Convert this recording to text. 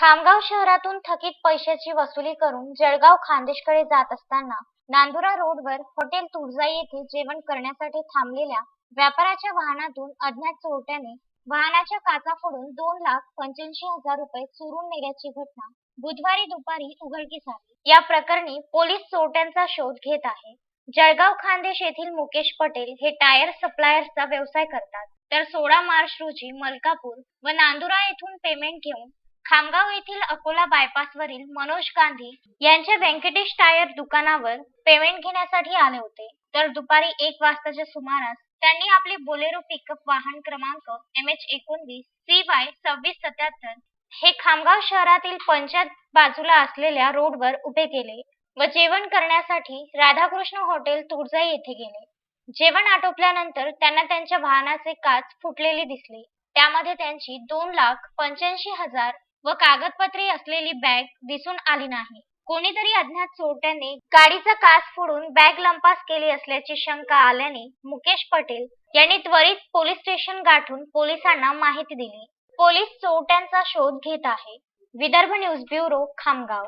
खामगाव शहरातून थकीत पैशाची वसुली करून जळगाव खान्देशकडे जात असताना नांदुरा रोडवर हॉटेल तुळजाई येथे जेवण करण्यासाठी थांबलेल्या व्यापाऱ्याच्या वाहनातून अज्ञात चोरट्याने वाहनाच्या काचा फोडून दोन लाख पंच्याऐंशी हजार रुपये चोरून नेल्याची घटना बुधवारी दुपारी उघडकीस आली. या प्रकरणी पोलीस चोरट्यांचा शोध घेत आहे. जळगाव खान्देश येथील मुकेश पटेल हे टायर सप्लायर्सचा व्यवसाय करतात. तर सोळा मार्च रोजी मलकापूर व नांदुरा येथून पेमेंट घेऊन खामगाव येथील अकोला बायपासवरील मनोज गांधी यांच्या व्यंकटेश टायर दुकानावर पेमेंट घेण्यासाठी आले होते. तर दुपारी एक वाजताच्या सुमारास त्यांनी आपले बोलेरो पिकअप वाहन क्रमांक एम एच एकोणवीस सी वाय सव्वीस सत्याहत्तर हे खामगाव शहरातील पंचायत बाजूला असलेल्या रोडवर उभे केले व जेवण करण्यासाठी राधाकृष्ण हॉटेल तुळजाई येथे गेले. जेवण आटोपल्यानंतर त्यांना त्यांच्या वाहनाचे काच फुटलेले दिसले. त्यामध्ये त्यांची दोन लाख पंच्याऐंशी हजार व कागदपत्रे असलेली बॅग दिसून आली नाही. कोणीतरी अज्ञात चोरट्याने गाडीचा काच फोडून बॅग लंपास केली असल्याची शंका आल्याने मुकेश पटेल यांनी त्वरित पोलीस स्टेशन गाठून पोलिसांना माहिती दिली. पोलीस चोरट्यांचा शोध घेत आहे. Vidarbha news bureau Khamgaon.